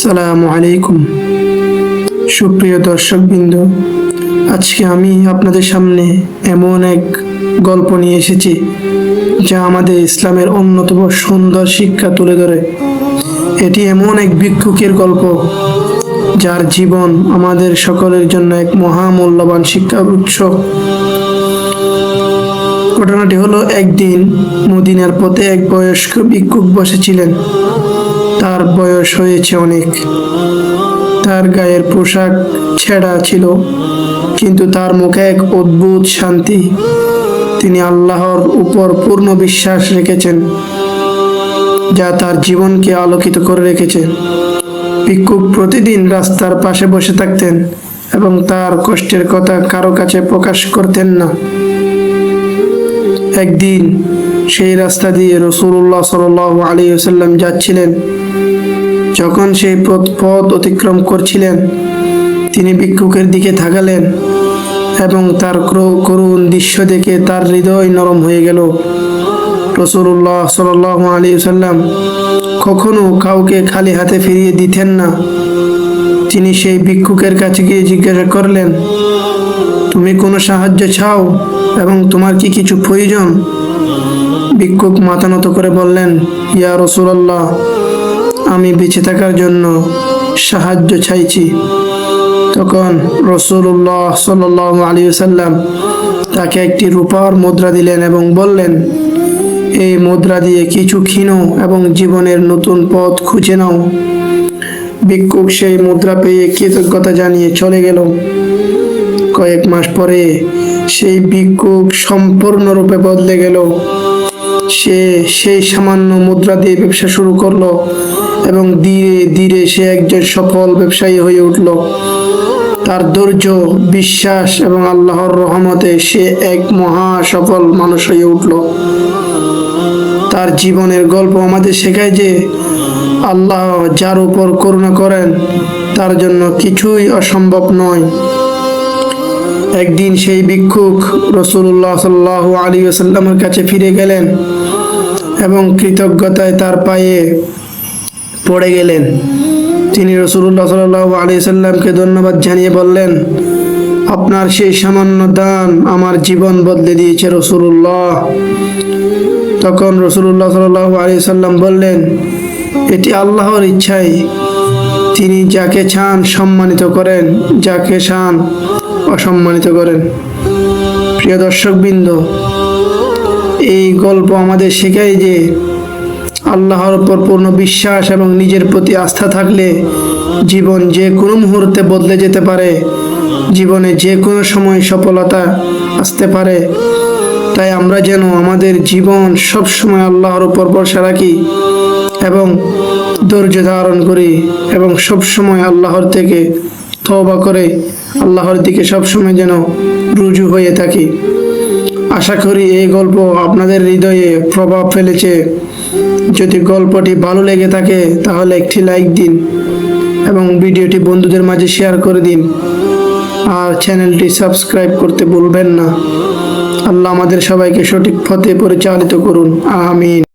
সালামু আলাইকুম। সুপ্রিয় দর্শকবৃন্দ, আজকে আমি আপনাদের সামনে এমন এক গল্প নিয়ে এসেছি, যা আমাদের ইসলামের অন্যতম সুন্দর শিক্ষা তুলে ধরে। এটি এমন এক ভিক্ষুকের গল্প, যার জীবন আমাদের সকলের জন্য এক মহামূল্যবান শিক্ষার উৎস। ঘটনাটি হলো একদিন মদিনার পথে এক বয়স্ক ভিক্ষুক বসেছিলেন। তার বয়স হয়েছে অনেক। তার গায়ের পোশাক ছেঁড়া ছিল, কিন্তু তার মুখে এক অদ্ভুত শান্তি। তিনি আল্লাহর উপর পূর্ণ বিশ্বাস রেখেছেন, যা তার জীবনকে আলোকিত করে রেখেছে। ভিক্ষুক প্রতিদিন রাস্তার পাশে বসে থাকতেন এবং তার কষ্টের কথা কারও কাছে প্রকাশ করতেন না। একদিন সেই রাস্তা দিয়ে রসুল্লাহ সাল আলী সাল্লাম যাচ্ছিলেন। যখন সেই পথ পথ অতিক্রম করছিলেন, তিনি ভিক্ষুকের দিকে থাকালেন এবং তার ক্র- করুণ দৃশ্য দেখে তার হৃদয় নরম হয়ে গেল। রসুল্লাহ সাল আলী সাল্লাম কখনো কাউকে খালি হাতে ফিরিয়ে দিতেন না। তিনি সেই ভিক্ষুকের কাছে গিয়ে জিজ্ঞাসা করলেন, তুমি কোনো সাহায্য চাও এবং তোমার কি কিছু প্রয়োজন? ভিক্ষুক মাথা নত করে বললেন, ইয়া রসুলাল্লাহ আমি বেঁচে থাকার জন্য সাহায্য চাইছি। তখন রসুল্লাহ সাল আলী সাল্লাম তাকে একটি রূপার মুদ্রা দিলেন এবং বললেন, এই মুদ্রা দিয়ে কিছু ক্ষীণ এবং জীবনের নতুন পথ খুঁজে নাও। ভিক্ষুক সেই মুদ্রা পেয়ে কৃতজ্ঞতা জানিয়ে চলে গেল। কয়েক মাস পরে সেই ভিক্ষুক সম্পূর্ণরূপে বদলে গেল। সে সেই সামান্য মুদ্রা দিয়ে ব্যবসা শুরু করল এবং ধীরে ধীরে সে একজন সফল ব্যবসায়ী হয়ে উঠল। তার ধৈর্য, বিশ্বাস এবং আল্লাহর রহমতে সে এক মহা সফল মানুষ হয়ে উঠল। তার জীবনের গল্প আমাদের শেখায় যে আল্লাহ যার উপর করুণা করেন, তার জন্য কিছুই অসম্ভব নয়। একদিন সেই ভিক্ষুক রসুল্লাহ সাল্লাহ আলী আসাল্লামের কাছে ফিরে গেলেন। এবং কৃতজ্ঞতায় তার পায়ে পড়ে গেলেন। তিনি রসুল্লাহ সাল্লাহ আলী সাল্লামকে ধন্যবাদ জানিয়ে বললেন, আপনার সেই সামান্য দান আমার জীবন বদলে দিয়েছে রসুল্লাহ তখন রসুল্লাহ সাল্লাহ আলী সাল্লাম বললেন, এটি আল্লাহর ইচ্ছাই তিনি যাকে চান সম্মানিত করেন, যাকে চান অসম্মানিত করেন। প্রিয় দর্শকবৃন্দ এই গল্প আমাদের শেখায় যে আল্লাহর উপর পূর্ণ বিশ্বাস এবং নিজের প্রতি আস্থা থাকলে জীবন যে কোনো মুহূর্তে বদলে যেতে পারে, জীবনে যে কোনো সময় সফলতা আসতে পারে। তাই আমরা যেন আমাদের জীবন সব সময় আল্লাহর উপর ভরসা রাখি এবং ধৈর্য ধারণ করি এবং সব সময় আল্লাহর থেকে তওবা করে, আল্লাহর দিকে সবসময় যেন রুজু হয়ে থাকি। আশা করি এই গল্প আপনাদের হৃদয়ে প্রভাব ফেলেছে। যদি গল্পটি ভালো লেগে থাকে, তাহলে একটি লাইক দিন এবং ভিডিওটি বন্ধুদের মাঝে শেয়ার করে দিন। আর চ্যানেলটি সাবস্ক্রাইব করতে ভুলবেন না। আল্লাহ আমাদের সবাইকে সঠিক পথে পরিচালিত করুন। আমিন।